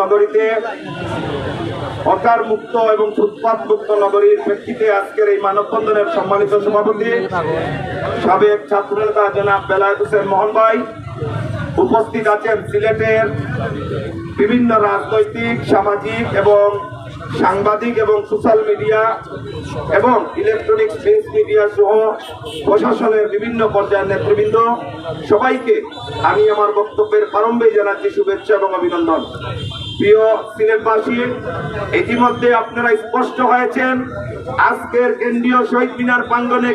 নগরীতে হকার মুক্ত এবং ফুটপাত মুক্ত নগরীর প্রেক্ষিতে আজকের এই মানববন্ধনের সম্মানিত সভাপতি, সাবেক ছাত্রনেতা জনাব বেলায়েত হোসেন মোহন ভাই, উপস্থিত আছেন সিলেটের বিভিন্ন রাজনৈতিক, সামাজিক এবং সাংবাদিক এবং সোশ্যাল মিডিয়া এবং ইলেকট্রনিক প্রিন্ট মিডিয়া সহ প্রশাসনের বিভিন্ন পর্যায়ের নেতৃবৃন্দ। সবাইকে আমি আমার বক্তব্যের প্রারম্ভে জানাচ্ছি শুভেচ্ছা এবং অভিনন্দন। প্রিয় ইতিমধ্যে আপনারা স্পষ্ট হয়েছেন। আজকের কেন্দ্রীয় প্রাঙ্গনে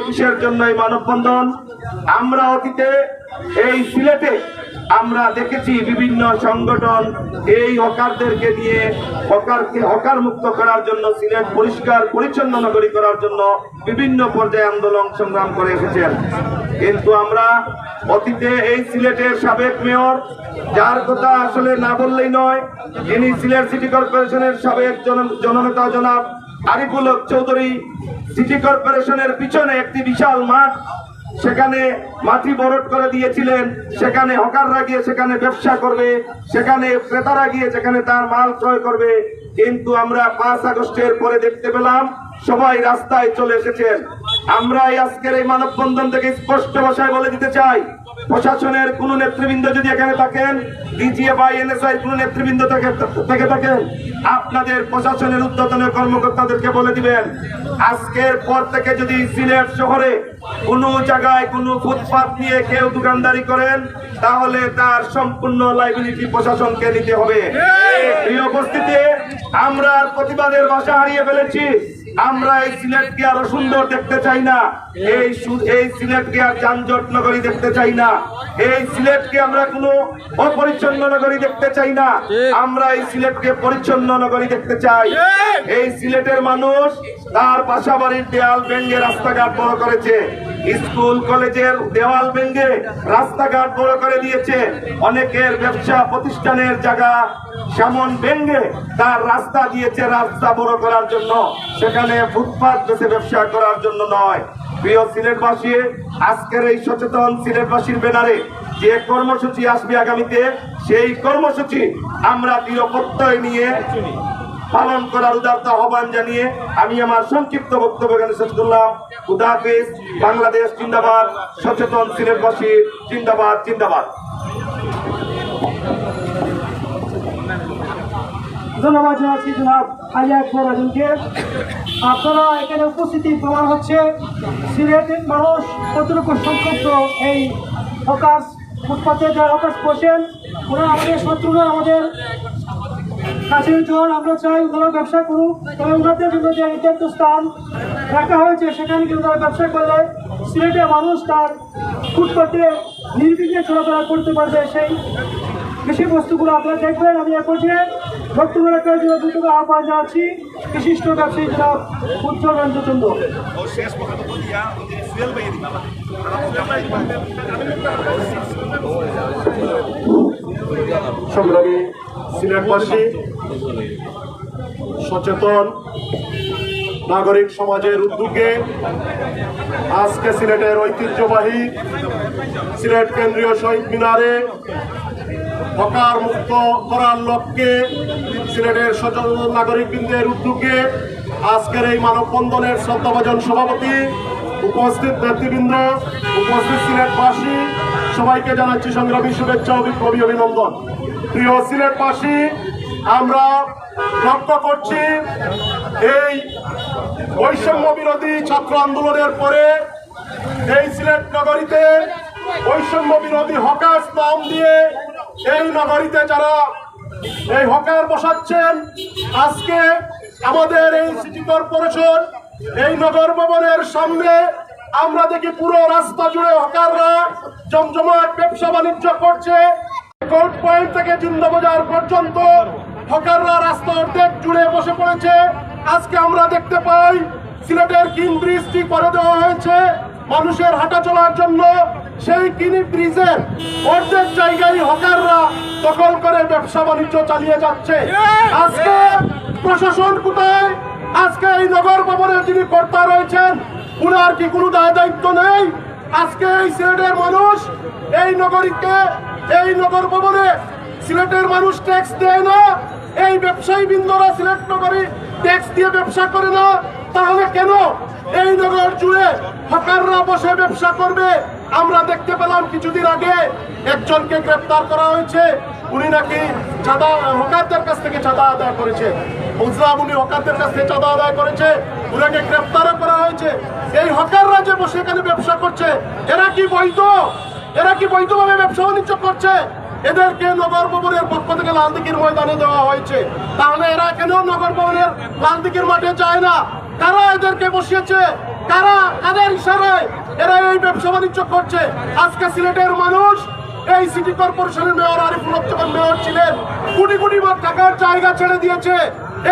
মানববন্ধন? আমরা অতীতে এই সিলেটে আমরা দেখেছি বিভিন্ন সংগঠন এই হকারদেরকে নিয়ে হকারকে হকার মুক্ত করার জন্য সিলেট পরিষ্কার, পরিচ্ছন্ন নগরী করার জন্য বিভিন্ন পর্যায়ে আন্দোলন সংগ্রাম করে এসেছেন। কিন্তু আমরা অতীতে এই সিলেটের সাবেক মেয়র, যার কথা আসলে না বললেই নয় যিনি সিলেট সিটি কর্পোরেশনের সাবেক জন- জননেতা জনাব আরিফুল চৌধুরী সিটি কর্পোরেশনের পিছনে একটি বিশাল মাঠ সেখানে মাটি বরট করে দিয়েছিলেন, সেখানে হকাররা গিয়ে সেখানে ব্যবসা করবে, সেখানে ক্রেতারা গিয়ে সেখানে তার মাল ক্রয় করবে। কিন্তু আমরা পাঁচ আগস্টের পরে দেখতে পেলাম, সবাই রাস্তায় চলে এসেছেন। আমরা আজকের এই মানববন্ধন থেকে স্পষ্ট ভাষায় বলে দিতে চাই প্রশাসনের কোন নেতৃবৃন্দ যদি এখানে থাকেন ডিজিএ বা এনএসআই কোন নেতৃবৃন্দ থেকে থেকে থাকেন আপনাদের প্রশাসনের উদ্বোধন কর্মকর্তাদেরকে বলে দিবেন আজকের পর থেকে যদি সিলেট শহরে কোন জায়গায় কোন ফুটপাত নিয়ে কেউ দোকানদারি করেন তাহলে তার সম্পূর্ণ লাইবিলিটি প্রশাসনকে নিতে হবে। এই উপস্থিতি আমরা প্রতিবাদের ভাষা হারিয়ে ফেলেছি। আমরা এই সিলেটকে আরও সুন্দর দেখতে চাই না। এই এই সিলেটকে আর যানজট নগরী দেখতে চাই না। এই সিলেটকে আমরা কোনো অপরিচ্ছন্ন নগরী দেখতে চাই না। আমরা এই সিলেটকে পরিচ্ছন্ন নগরী দেখতে চাই। এই সিলেটের মানুষ তার বাসা বাড়ির দেয়াল ভেঙ্গে রাস্তাঘাট বড় করেছে। স্কুল, কলেজের দেওয়াল ভেঙ্গে রাস্তাঘাট বড় করে দিয়েছে। অনেকের ব্যবসা প্রতিষ্ঠানের জায়গা সামন ভেঙ্গে তার রাস্তা দিয়েছে রাস্তা বড় করার জন্য। সেখানে ফুটপাত বেছে ব্যবসা করার জন্য নয়। প্রিয় সিলেটবাসী, আজকের এই সচেতন সিলেটবাসীর ব্যানারে যে কর্মসূচি আসবে আগামীতে, সেই কর্মসূচি আমরা দৃঢ় নিয়ে পালন করার উদারত আহ্বান জানিয়ে আমি আমার সংক্ষিপ্ত বক্তব্য এখানে শেষ করলাম। খুদাহাফিজ বাংলাদেশ জিন্দাবাদ, সচেতন সিলেটবাসী, জিন্দাবাদ জিন্দাবাদ। ধন্যবাদ আপনারা এখানে উপস্থিতি হচ্ছে মানুষ এই আমাদের কাছের জন আমরা চাই ওনারা ব্যবসা করুক। তবে ওনাদের জন্য যে নির্ধারিত স্থান রাখা হয়েছে, সেখানে কিন্তু তারা ব্যবসা করলে সিলেটের মানুষ তার ফুটপাতে নির্বিঘ্নে চলাফেরা করতে পারবে। সেই বিষয়বস্তুগুলো আপনারা দেখবেন। আমি এ পর্যায়ে বক্তব্য রাখার জন্য দুটো আহ্বান জানাচ্ছি বিশিষ্ট ব্যবসায়ী জনাব উজ্জ্বল রঞ্জচন্দ্র সংগ্রামী সিলেটবাসী সচেতন নাগরিক সমাজের উদ্যোগে আজকে সিলেটের ঐতিহ্যবাহী সিলেট কেন্দ্রীয় শহীদ মিনারে হকার মুক্ত করার লক্ষ্যে সিলেটের সচেতন নাগরিকবৃন্দের উদ্যোগে আজকের এই মানববন্ধনের শ্রদ্ধাভাজন সভাপতি উপস্থিত নেতৃবৃন্দ, উপস্থিত সিলেটবাসী, সবাইকে জানাচ্ছি সংগ্রামী শুভেচ্ছা অভিনন্দন। প্রিয় সিলেটবাসী, আমরা লক্ষ্য করছি এই বৈষম্য বিরোধী ছাত্র আন্দোলনের পরে এই সিলেট নগরীতে বৈষম্য বিরোধী হকার নাম দিয়ে এই নগরীতে যারা এই হকার বসাচ্ছেন, আজকে আমাদের এই সিটি কর্পোরেশন, এই নগর ভবনের সামনে আমরা দেখি পুরো রাস্তা জুড়ে হকাররা জমজমাট ব্যবসা বাণিজ্য করছে। কোর্ট পয়েন্ট থেকে জিন্দাবাজার পর্যন্ত হকাররা রাস্তা অর্ধেক জুড়ে বসে পড়েছে। আজকে আমরা দেখতে পাই, সিলেটের কিং ব্রিজটি করে দেওয়া হয়েছে মানুষের হাঁটা চলার জন্য। সেই কিনি ব্রিজের অর্ধেক জায়গায় হকাররা দখল করে ব্যবসা বাণিজ্য চালিয়ে যাচ্ছে। আজকে প্রশাসন কোথায়? আজকে এই নগর ভবনের যিনি কর্তা রয়েছেন, উনার কি কোনো দায় দায়িত্ব নেই? আজকে এই সিলেটের মানুষ এই নগরীকে, এই নগর ভবনে সিলেটের মানুষ ট্যাক্স দেয় না, এই ব্যবসায়ী বৃন্দরা সিলেট নগরী ট্যাক্স দিয়ে ব্যবসা করে না, তাহলে কেন এই নগর জুড়ে হকাররা বসে ব্যবসা করবে? আমরা দেখতে পেলাম কিছুদিন আগে একজনকে গ্রেপ্তার করা হয়েছে, উনি নাকি চাঁদা হকারদের কাছ থেকে চাঁদা আদায় করেছে। বুঝলাম হকারদের কাছ চাঁদা আদায় করেছে উনাকে গ্রেপ্তারও করা হয়েছে। এই হকাররা যে বসে এখানে ব্যবসা করছে, এরা কি বৈধ? এরা কি বৈধভাবে ব্যবসা বাণিজ্য করছে? এদেরকে নগর ভবনের পক্ষ থেকে লালদিকির ময়দানে দেওয়া হয়েছে। তাহলে এরা কেন নগর ভবনের লালদিকির মাঠে যায় না? কারা এদেরকে বসিয়েছে? কারা? কাদের ইশারায় এরা এই ব্যবসা বাণিজ্য করছে? আজকে সিলেটের মানুষ, এই সিটি কর্পোরেশনের মেয়র আরিফুল যখন মেয়র ছিলেন। কোটি কোটি টাকার জায়গা ছেড়ে দিয়েছে।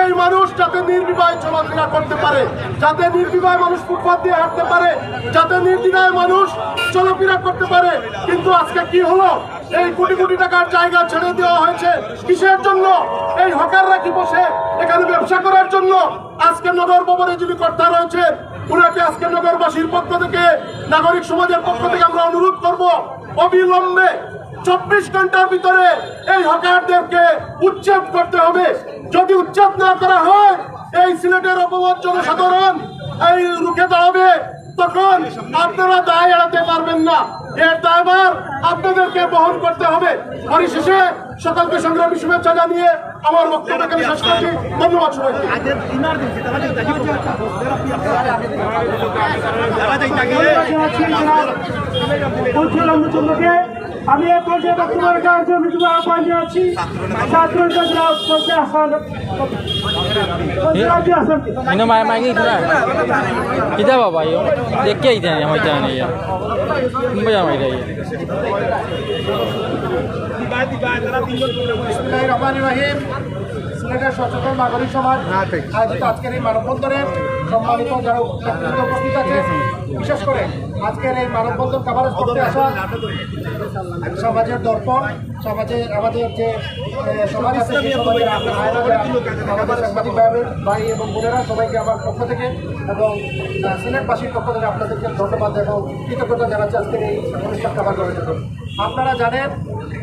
এই মানুষ যাতে নির্বিবাহে চলাফেরা করতে পারে, যাতে নির্বিবাহে মানুষ ফুটপাথ দিয়ে হাঁটতে পারে, যাতে নির্দ্বিধায় মানুষ চলাফেরা করতে পারে। কিন্তু আজকে কি হলো? এই কোটি কোটি টাকার জায়গা ছেড়ে দেওয়া হয়েছে কিসের জন্য? এই হকাররা কি বসে এখানে ব্যবসা করার জন্য? আজকে নগর ভবনে যিনি কর্তা রয়েছে উনাকে আজকে নগরবাসীর পক্ষ থেকে, নাগরিক সমাজের পক্ষ থেকে আমরা অনুরোধ করব, অবিলম্বে চব্বিশ ঘণ্টার ভিতরে এই হকারদেরকে উচ্ছেদ করতে হবে। যদি উচ্ছেদ না করা হয় এই সিলেটের অপবাদ জনসাধারণ এই রুখে দাঁড়াবে তখন আপনারা দায় এড়াতে পারবেন না। এর দায়ভার আপনাদেরকে বহন করতে হবে। পরিশেষে সকলকে সংগ্রামী শুভেচ্ছা জানিয়ে আমার বক্তব্য এখানে শেষ করছি। ধন্যবাদ সবাইকে। আমি এ পর্যায়ে বক্তব্য রাখার জন্য মিটিং আহ্বান জানাচ্ছি ছাত্র apa yo? Dekke itu yang macam ni ya. Macam mana dia? বিসমিল্লাহির রহমানির রহিম সিলেটের সচেতন নাগরিক সমাজ আয়োজিত আজকের এই মানববন্ধনে সম্মানিত যারা উপস্থিত আছে, বিশেষ করে আজকের এই মানববন্ধন কাভারেজ করতে আসা সমাজের দর্পণ সমাজে আমাদের যে সমাজ আছে সমাজের আমাদের সাংবাদিক ভাই- এবং বোনেরা সবাইকে আমার পক্ষ থেকে এবং সিলেটবাসীর পক্ষ থেকে আপনাদেরকে ধন্যবাদ এবং কৃতজ্ঞতা জানাচ্ছি আজকের এই অনুষ্ঠান কাভার করার জন্য। আপনারা জানেন,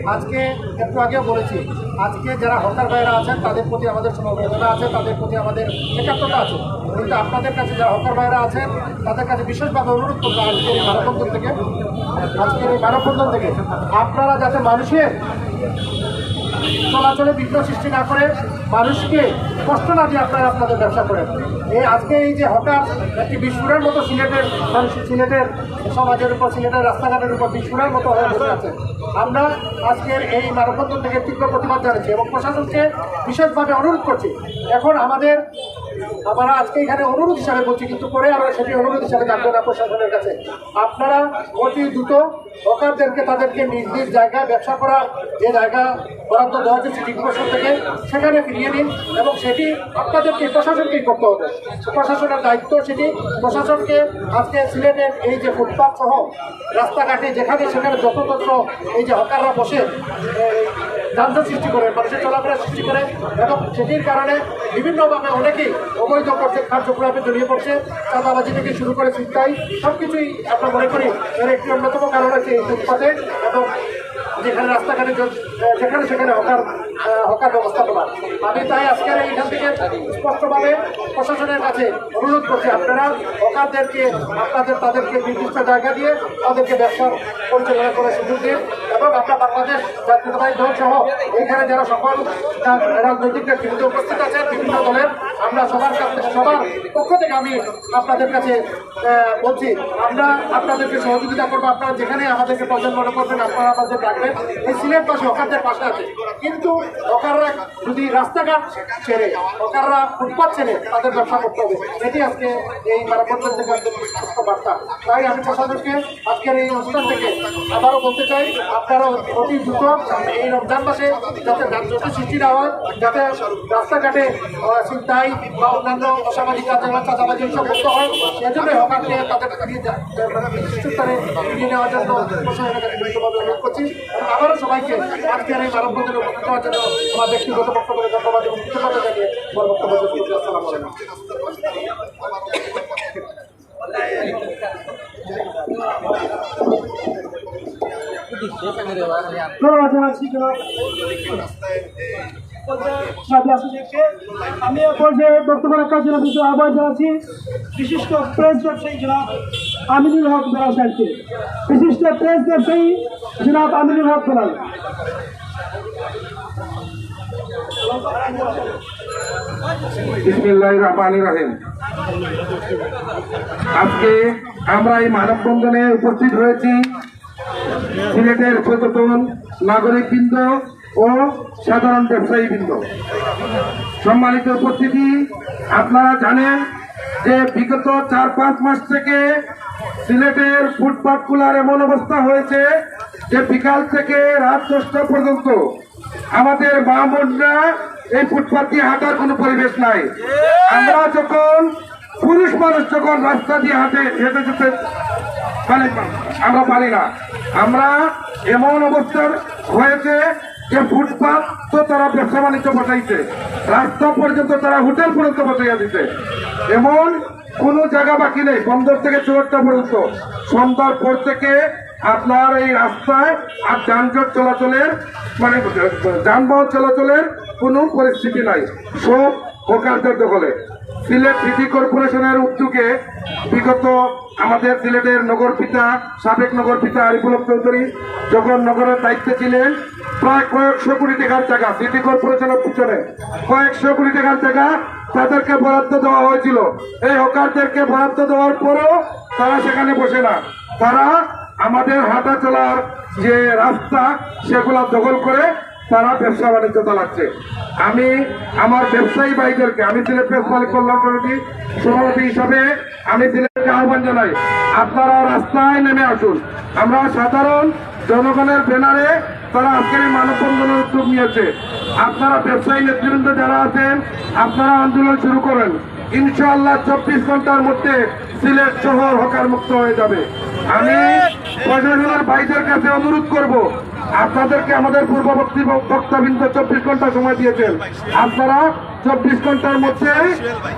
আজকে একটু আগেও বলেছি, আজকে যারা হকার ভাইরা আছেন, তাদের প্রতি আমাদের সমবেদনা আছে, তাদের প্রতি আমাদের একাত্মতা আছে। কিন্তু আপনাদের কাছে যারা হকার ভাইরা আছেন, তাদের কাছে বিশেষভাবে অনুরোধ করব আজকের এই মানববন্ধন থেকে, আজকের এই মানববন্ধন থেকে। আপনারা যাতে মানুষের চলাচলে বিঘ্ন সৃষ্টি না করে মানুষকে কষ্ট না দিয়ে আপনারা আপনাদের ব্যবসা করেন। এই আজকে এই যে হঠাৎ একটি বিস্ফোরণের মতো সিলেটের মানুষ সিলেটের সমাজের উপর, সিলেটের রাস্তাঘাটের উপর বিস্ফোরণের মতো হয়ে বসে আছে। আমরা আজকের এই মানববন্ধন থেকে তীব্র প্রতিবাদ জানাচ্ছি এবং প্রশাসনকে বিশেষভাবে অনুরোধ করছি। এখন আমাদের আমরা আজকে এখানে অনুরোধ হিসাবে বলছি, কিন্তু পরে আমরা সেটি অনুরোধ হিসাবে জানব না প্রশাসনের কাছে। আপনারা অতি দ্রুত হকারদেরকে, তাদেরকে নিজ নিজ জায়গায় ব্যবসা করা, যে জায়গা বরাদ্দ দেওয়া হচ্ছে সিটি কর্পোরেশন থেকে, সেখানে ফিরিয়ে দিন এবং সেটি আপনাদেরকে, প্রশাসনকেই করতে হবে। প্রশাসনের দায়িত্ব সেটি। প্রশাসনকে আজকে সিলেটের এই যে ফুটপাথ সহ রাস্তাঘাটে যেখানে সেখানে যত্রতত্র এই যে হকাররা বসে যানজট সৃষ্টি করে, মানুষের চলাফেরা সৃষ্টি করে এবং সেটির কারণে বিভিন্নভাবে অনেকেই অবৈধ করছে কার্যকলাপে জড়িয়ে পড়ছে, চাঁদাবাজি থেকে শুরু করে চিন্তাই সব কিছুই আমরা মনে করি এর একটি অন্যতম কারণ আছে এই ফুটপাতে এবং যেখানে রাস্তাঘাটে যেখানে সেখানে হকার হকার ব্যবস্থাপনা আমি তাই আজকের এইখান থেকে স্পষ্টভাবে প্রশাসনের কাছে অনুরোধ করছি আপনারা হকারদেরকে, আপনাদের, তাদেরকে নির্দিষ্ট জায়গা দিয়ে তাদেরকে ব্যবসা পরিচালনা করার সুযোগ দিন বাংলাদেশ দল সহ এখানে যারা সকল রাজনৈতিক ব্যক্তিবৃন্দ উপস্থিত আছেন বিভিন্ন দলের আমরা সবার কাছে, সবার পক্ষ থেকে আমি আপনাদের কাছে বলছি, আমরা আপনাদেরকে সহযোগিতা করব। আপনারা যেখানে আমাদেরকে প্রয়োজন মনে করবেন, আপনারা আমাদের ডাকবেন। এই সিলেট পাশে হকারদের পাশে আছে। কিন্তু হকাররা যদি রাস্তাঘাট ছেড়ে হকাররা ফুটপাথ ছেড়ে তাদের ব্যবসা করতে হবে, এটি আজকে এই স্পষ্ট বার্তা। তাই আমি প্রশাসনকে আজকের এই অনুষ্ঠান থেকে আবারও বলতে চাই, আপনারা অতি দ্রুত এই রমজান মাসে যাতে সৃষ্টি না হয়, যাতে রাস্তাঘাটে ছিনতাই বা অন্যান্য অসামাজিক কাজে বা চাঁদাবাজি এইসব মুক্ত হয় সেজন্য হকারকে তাদের নিয়ে মানে নেওয়ার জন্য অনুরোধ করছি এবং আবারও সবাইকে আজকের এই মানববন্ধনে উপস্থিত হওয়ার জন্য আমার ব্যক্তিগত বক্তব্য ধন্যবাদ এবং কৃতজ্ঞতা জানিয়ে আমার বক্তব্য আসসালামু আলাইকুম আমি পর্যায়ে বক্তব্য রাখার জন্য বিশেষ আহ্বান জানাচ্ছি। বিশিষ্ট প্রেস ব্যবসায়ী জনাব আমিনুল হক বেলাল বিশিষ্ট প্রেস ব্যবসায়ী জনাব আমিনুল হক বেলাল। আজকে আমরা এই মানববন্ধনে উপস্থিত হয়েছি সিলেটের সচেতন নাগরিক বৃন্দ ও সাধারণ ব্যবসায়ী বৃন্দ। সম্মানিত উপস্থিতি, আপনারা জানেন যে বিগত চার, পাঁচ মাস থেকে সিলেটের ফুটপাথগুলার এমন অবস্থা হয়েছে যে বিকাল থেকে রাত দশটা পর্যন্ত আমাদের মা বোনরা এই ফুটপাথ দিয়ে হাঁটার কোনো পরিবেশ নাই। আমরা যখন, পুরুষ মানুষ যখন রাস্তা দিয়ে হাঁটে, হেঁটে যেতে আমরা পারি না। আমরা এমন অবস্থার হয়েছে যে ফুটপাথ তো তারা ব্যবসা বাণিজ্য বসাইছে, রাস্তা পর্যন্ত তারা হোটেল পর্যন্ত বসাইয়া দিতে এমন কোনো জায়গা বাকি নেই, বন্দর থেকে চুয়াট্টা পর্যন্ত। সন্ধ্যার পর থেকে আপনার এই রাস্তায় আর যানজট চলাচলের মানে যানবাহন চলাচলের কোনো পরিস্থিতি নাই। সব হোকারদের দখলে। সিলেট সিটি কর্পোরেশনের উদ্যোগে বিগত আমাদের সিলেটের নগর পিতা, সাবেক নগর পিতা আরিফুল চৌধুরী যখন নগরের দায়িত্বে ছিলেন, প্রায় কয়েকশো কোটি টাকার টাকা সিটি কর্পোরেশনের পিছনে, কয়েকশো কোটি টাকার টাকা তাদেরকে বরাদ্দ দেওয়া হয়েছিল। এই হকারদেরকে বরাদ্দ দেওয়ার পরেও তারা সেখানে বসে না। তারা আমাদের হাঁটা চলার যে রাস্তা, সেগুলা দখল করে তারা ব্যবসা বাণিজ্য চালাচ্ছে। আমি আমার ব্যবসায়ী ভাইদেরকে, আমি সিলেট প্রেস মালিক কল্যাণ কমিটি সভাপতি হিসাবে আমি সিলেটকে আহ্বান জানাই, আপনারা রাস্তায় নেমে আসুন। আমরা সাধারণ জনগণের ব্যানারে তারা আজকের এই মানববন্ধনের উদ্যোগ নিয়েছে। আপনারা ব্যবসায়ী নেতৃবৃন্দ যারা আছেন, আপনারা আন্দোলন শুরু করেন। ইনশাআল্লাহ চব্বিশ ঘণ্টার মধ্যে সিলেট শহর হকার মুক্ত হয়ে যাবে। আমি প্রশাসনের ভাইদের কাছে অনুরোধ করব, আপনাদেরকে আমাদের পূর্ববর্তী বক্তাবৃন্দ চব্বিশ ঘণ্টা সময় দিয়েছেন। আপনারা চব্বিশ ঘণ্টার মধ্যে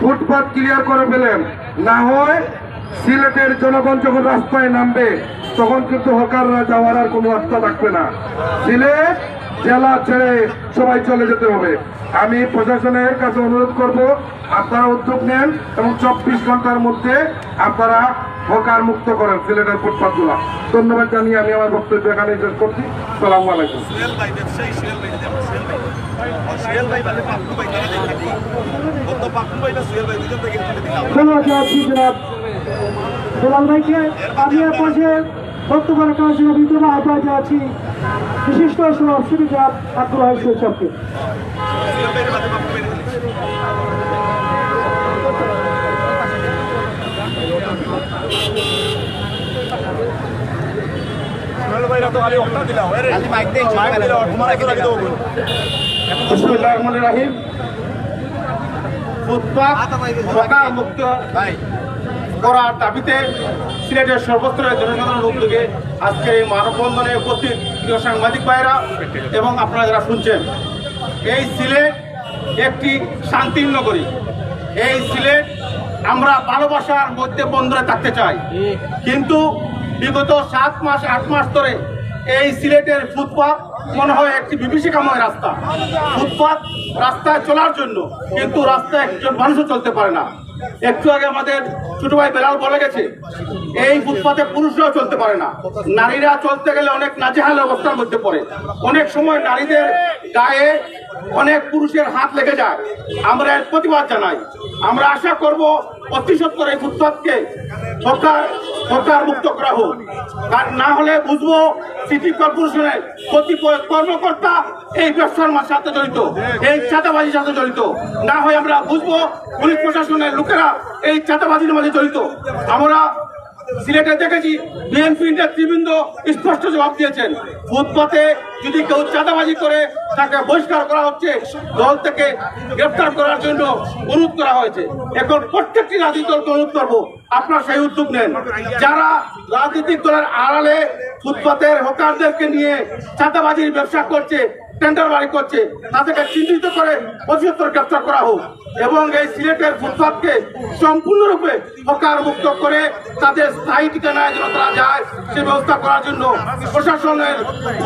ফুটপাথ ক্লিয়ার করে ফেলেন। না হয় সিলেটের জনগণ যখন রাস্তায় নামবে, তখন কিন্তু হকাররা যাওয়ার আর কোনো রাস্তা থাকবে না। সিলেট জেলা ছেড়ে সবাই চলে যেতে হবে। আমি প্রশাসনের কাছে অনুরোধ করব আপনারা উদ্যোগ নেন এবং চব্বিশ ঘণ্টার মধ্যে আপনারা হকার মুক্ত করেন সিলেটের ফুটপাথগুলা ধন্যবাদ জানিয়ে আমি আমার বক্তব্য এখানে শেষ করছি। সালাম আলাইকুম। ধন্যবাদ ভাইকে আমি বক্তব্য রাখার জন্য বিদ্যুৎ আহ্বান জানাচ্ছি বিশিষ্ট সভাপতি জনাব আব্দুল হাই মুক্ত করার দাবিতে সিলেটের সর্বস্তরের জনসাধারণ উদ্যোগে আজকে এই মানববন্ধনে উপস্থিত প্রিয় সাংবাদিক ভাইরা এবং আপনারা যারা শুনছেন, এই সিলেট একটি শান্তির নগরী। এই সিলেট আমরা ভালোবাসার মধ্যে বন্ধনে থাকতে চাই। কিন্তু বিগত সাত মাস, আট মাস ধরে এই সিলেটের ফুটপাথ মনে হয় একটি বিভীষিকাময় রাস্তা। ফুটপাথ রাস্তায় চলার জন্য কিন্তু রাস্তায় একজন মানুষও চলতে পারে না। একটু আগে আমাদের ছোট ভাই বেলাল বলে গেছে, এই ফুটপাতে পুরুষরাও চলতে পারে না। নারীরা চলতে গেলে অনেক নাজেহাল অবস্থার মধ্যে পড়ে। অনেক সময় নারীদের গায়ে অনেক পুরুষের হাত লেগে যায়। আমরা এর প্রতিবাদ জানাই। আমরা আশা করব অতি সত্তর এই ফুটপাতকে সরকার সরকার মুক্ত করা হোক। আর না হলে বুঝব সিটি কর্পোরেশনের কতিপয় কর্মকর্তা এই ব্যবসার সাথে জড়িত, এই চাঁদাবাজির সাথে জড়িত। না হয় আমরা বুঝব পুলিশ প্রশাসনের লোকেরা এই চাঁদাবাজির মাঝে জড়িত। আমরা সিলেটে দেখেছি বিএনপি নেতৃবৃন্দ স্পষ্ট জবাব দিয়েছেন, ফুটপাতে যদি কেউ চাঁদাবাজি করে তাকে বহিষ্কার করা হচ্ছে, দল থেকে গ্রেফতার করার জন্য অনুরোধ করা হয়েছে। এখন প্রত্যেকটি রাজনৈতিক দলকে অনুরোধ করব আপনারা সেই উদ্যোগ নেন। যারা রাজনৈতিক দলের আড়ালে ফুটপাতের হকারদেরকে নিয়ে চাঁদাবাজির ব্যবসা করছে টেন্ডার বাড়ি করছে, তাদেরকে চিহ্নিত করে অধিকতর গ্রেপ্তার করা হোক এবং এই সিলেটের ফুটপাথকে সম্পূর্ণরূপে হকার মুক্ত করে তাদের স্থায়ী ঠিকানায় যেন তারা যায়, সে ব্যবস্থা করার জন্য প্রশাসনের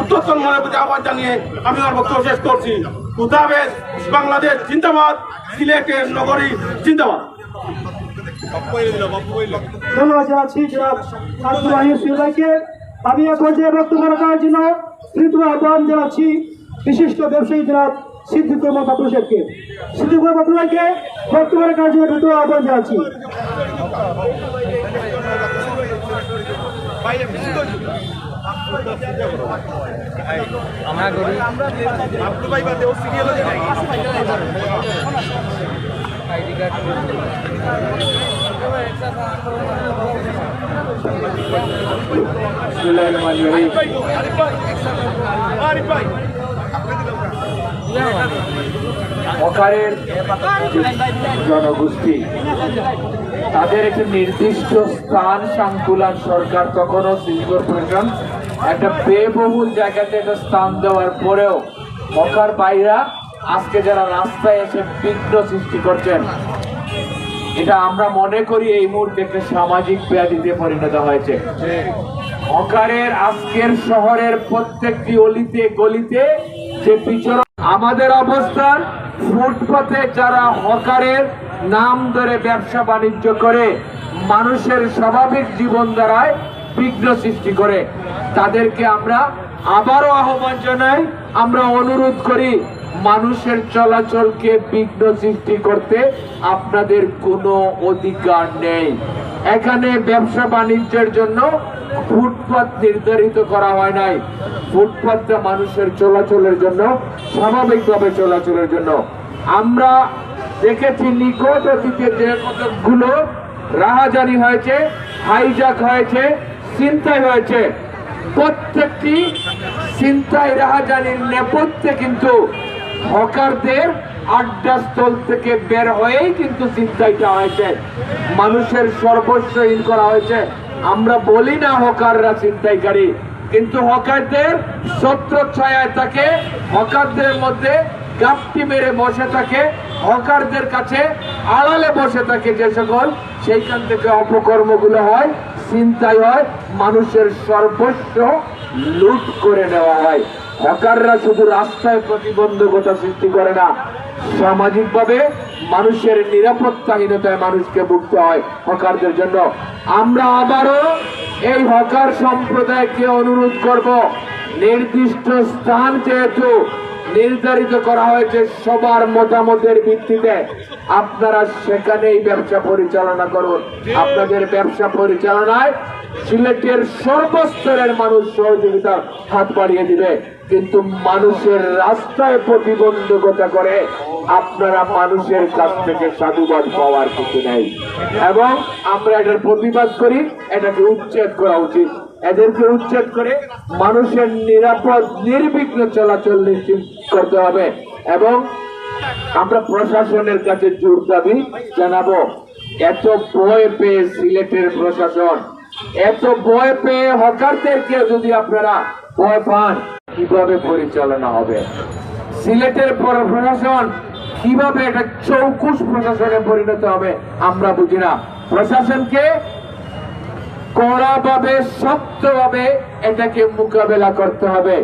উত্তর মনে প্রতি আহ্বান জানিয়ে আমি আমার বক্তব্য শেষ করছি। খুদাবেজ বাংলাদেশ জিন্দাবাদ, সিলেটের নগরী জিন্দাবাদ। ধন্যবাদ জানাচ্ছি জনাব আব্দুল রাহিম সিলভাইকে আমি এ পর্যায়ে বক্তব্য রাখার জন্য তীব্র আহ্বান জানাচ্ছি বিশিষ্ট ব্যবসায়ী জনাব রহমান বাবু সাহেবকে। রহমান বাবু ভাইকে বক্তব্য রাখার জন্য তীব্র আহ্বান জানাচ্ছি। আমরা আইডি কার্ড হকারের জনগোষ্ঠী। তাদের একটি নির্দিষ্ট স্থান সংকুলান সরকার তখনও সিলগর প্রশাসন একটা ব্যয়বহুল জায়গাতে একটা স্থান দেওয়ার পরেও হকার বাইরা আজকে যারা রাস্তায় এসে বিঘ্ন সৃষ্টি করছেন, এটা আমরা মনে করি এই মুহূর্তে একটা সামাজিক ব্যাধিতে পরিণত হয়েছে। হকারের আজকের শহরের প্রত্যেকটি অলিতে, গলিতে যে বিচরণ, আমাদের অবস্থান ফুটপাতে যারা হকারের নাম ধরে ব্যবসা বাণিজ্য করে, মানুষের স্বাভাবিক জীবন দ্বারায় বিঘ্ন সৃষ্টি করে, তাদেরকে আমরা আবারও আহ্বান জানাই, আমরা অনুরোধ করি মানুষের চলাচলকে বিঘ্ন সৃষ্টি করতে আপনাদের কোনো অধিকার নেই। এখানে ব্যবসা বাণিজ্যের জন্য ফুটপাত নির্ধারিত করা হয় নাই। ফুটপাতটা মানুষের চলাচলের জন্য, স্বাভাবিকভাবে চলাচলের জন্য। আমরা দেখেছি নিকট অতীতে যে কতগুলো রাহাজানি হয়েছে হাইজাক হয়েছে চিন্তাই হয়েছে। প্রত্যেকটি চিন্তায় রাহাজানির নেপথ্যে কিন্তু হকারদের আড্ডাস্থল থেকে বের হয়েই কিন্তু চিন্তাইটা হয়েছে। মানুষের সর্বস্বহীন করা হয়েছে। আমরা বলি না হকাররা চিন্তাইকারী কিন্তু হকারদের ছত্র ছায়ায় থাকে, হকারদের মধ্যে গাপটি মেরে বসে থাকে, হকারদের কাছে আড়ালে বসে থাকে যে সকল, সেইখান থেকে অপকর্মগুলো হয় চিন্তাই হয়, মানুষের সর্বস্ব লুট করে নেওয়া হয়। হকাররা শুধু রাস্তায় প্রতিবন্ধকতা সৃষ্টি করে না, সামাজিকভাবে মানুষের নিরাপত্তাহীনতায় মানুষকে ভুগতে হয় হকারদের জন্য। আমরা আবারও এই হকার সম্প্রদায়কে অনুরোধ করব, নির্দিষ্ট স্থান যেহেতু নির্ধারিত করা হয়েছে সবার মতামতের ভিত্তিতে, আপনারা সেখানেই ব্যবসা পরিচালনা করুন। আপনাদের ব্যবসা পরিচালনায় সিলেটের সর্বস্তরের মানুষ সহযোগিতা হাত বাড়িয়ে দিবে। কিন্তু মানুষের রাস্তায় প্রতিবন্ধকতা করে আপনারা মানুষের কাছ থেকে সাধুবাদ পাওয়ার কিছু নেই। এবং আমরা এটার প্রতিবাদ করি, এটাকে উচ্ছেদ করা উচিত। এদেরকে উচ্ছেদ করে মানুষের নিরাপদ, নির্বিঘ্ন চলাচল নিশ্চিত করতে হবে। এবং আমরা প্রশাসনের কাছে জোর দাবি জানাব। এত ভয় পেয়ে সিলেটের প্রশাসন এত ভয় পেয়ে হকারদেরকে যদি আপনারা ভয় পান, কীভাবে পরিচালনা হবে? সিলেটের প্রশাসন কীভাবে একটা চৌকুশ প্রশাসনে পরিণত হবে, আমরা বুঝি না। প্রশাসনকে কড়াভাবে, শক্তভাবে এটাকে মোকাবেলা করতে হবে।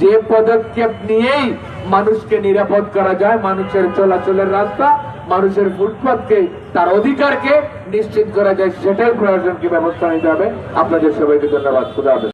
যে পদক্ষেপ নিয়েই মানুষকে নিরাপদ করা যায়, মানুষের চলাচলের রাস্তা, মানুষের ফুটপাথকে তার অধিকারকে নিশ্চিত করা যায় সেটাই কি ব্যবস্থা নিতে হবে আপনাদের সবাইকে ধন্যবাদ হাফেজ।